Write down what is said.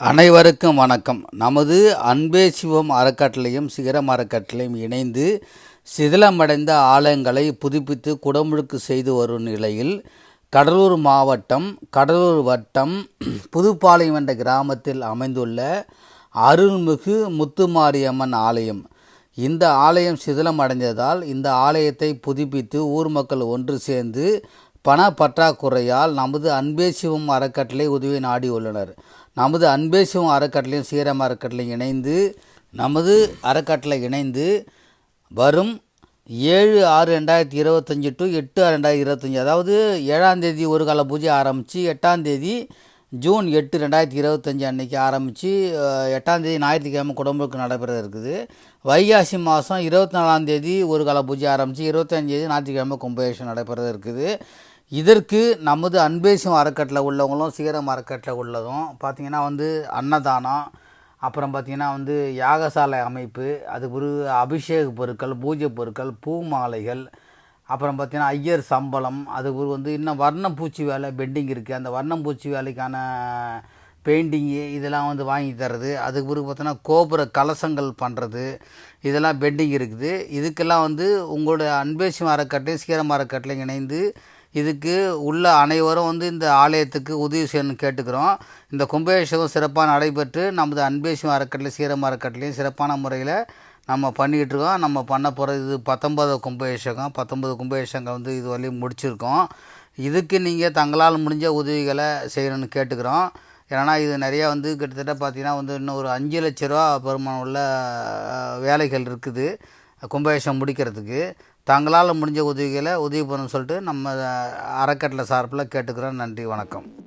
அனைவருக்கும் வணக்கம். நமது அன்பே சிவம் அறக்கட்டளையும் சிகரம் அறக்கட்டளையும் இணைந்து சிதிலமடைந்த ஆலயங்களை புதுப்பித்து குடமுழுக்கு செய்து வரும் நிலையில் கடலூர் மாவட்டம் கடலூர் வட்டம் புதுப்பாளையம் என்ற கிராமத்தில் அமைந்துள்ள அருள்மிகு முத்துமாரியம்மன் ஆலயம். இந்த ஆலயம் சிதிலம் அடைந்ததால் இந்த ஆலயத்தை புதுப்பித்து ஊர் மக்கள் ஒன்று சேர்ந்து பண பற்றாக்குறையால் நமது அன்பே சிவம் அறக்கட்டளை உதவி நாடியுள்ளனர். நமது அன்பேசும் அறக்கட்டளையும் சீரம் அறக்கட்டளையும் இணைந்து நமது அறக்கட்டளை இணைந்து வரும் ஏழு ஆறு ரெண்டாயிரத்தி இருபத்தஞ்சி டு எட்டு ஆறு ரெண்டாயிரத்தி இருபத்தஞ்சி அதாவது ஏழாம் தேதி ஒரு கால பூஜை ஆரம்பித்து எட்டாம் தேதி ஜூன் எட்டு ரெண்டாயிரத்தி இருபத்தஞ்சி அன்றைக்கி ஆரம்பித்து எட்டாந்தேதி ஞாயிற்றுக்கிழமை குடம்புக்கு நடைபெற இருக்குது. வைகாசி மாதம் இருபத்தி நாலாந்தேதி ஒரு கால பூஜை ஆரம்பித்து இருபத்தஞ்சேதி ஞாயிற்றுக்கிழமை கும்பாபிஷேகம் நடைபெற இருக்குது. இதற்கு நமது அன்பேசியம் அறக்கட்டளை உள்ளவங்களும் சீரம் அறக்கட்டளை உள்ளதும் பார்த்திங்கன்னா வந்து அன்னதானம் அப்புறம் பார்த்திங்கன்னா வந்து யாகசாலை அமைப்பு அது ஒரு அபிஷேக பொருட்கள் பூஜை பொருட்கள் பூ மாலைகள் அப்புறம் பார்த்திங்கன்னா ஐயர் சம்பளம் அது ஒரு வந்து இன்னும் வர்ணம் பூச்சி வேலை பெண்டிங் இருக்குது அந்த வர்ணம் பூச்சி வேலைக்கான பெயிண்டிங்கு இதெல்லாம் வந்து வாங்கி தர்றது. அதுக்கு பிறகு பார்த்தோன்னா கோபுர கலசங்கள் பண்ணுறது இதெல்லாம் பெண்டிங் இருக்குது. இதுக்கெல்லாம் வந்து உங்களோட அன்பேசி மரக்கட்டையும் சீரம் அறக்கட்டளையும் இணைந்து இதுக்கு உள்ள அனைவரும் வந்து இந்த ஆலயத்துக்கு உதவி செய்யணும்னு கேட்டுக்கிறோம். இந்த கும்பாபிஷேகம் சிறப்பாக நடைபெற்று நமது அன்பேசி அறக்கட்டளை சீரம் மரக்கட்டிலையும் சிறப்பான முறையில் நம்ம பண்ணிக்கிட்டு இருக்கோம் நம்ம பண்ண போகிற இது பத்தொன்பது கும்பாபிஷேகம். பத்தொன்பது கும்பாபிஷேகம் வந்து இது வரையும் முடிச்சிருக்கோம். இதுக்கு நீங்கள் தங்களால் முடிஞ்ச உதவிகளை செய்யணும்னு கேட்டுக்கிறோம். ஏன்னா இது நிறையா வந்து கிட்டத்தட்ட பார்த்திங்கன்னா வந்து இன்னும் ஒரு அஞ்சு லட்ச ரூபா பெருமானம் உள்ள வேலைகள் இருக்குது. கும்பாபிஷேகம் முடிக்கிறதுக்கு. தங்களால் முடிஞ்ச உதவிகளை உதவி பண்ணணும்னு சொல்லிட்டு நம்ம அறக்கட்டளை சார்பில் கேட்டுக்கிறோம். நன்றி வணக்கம்.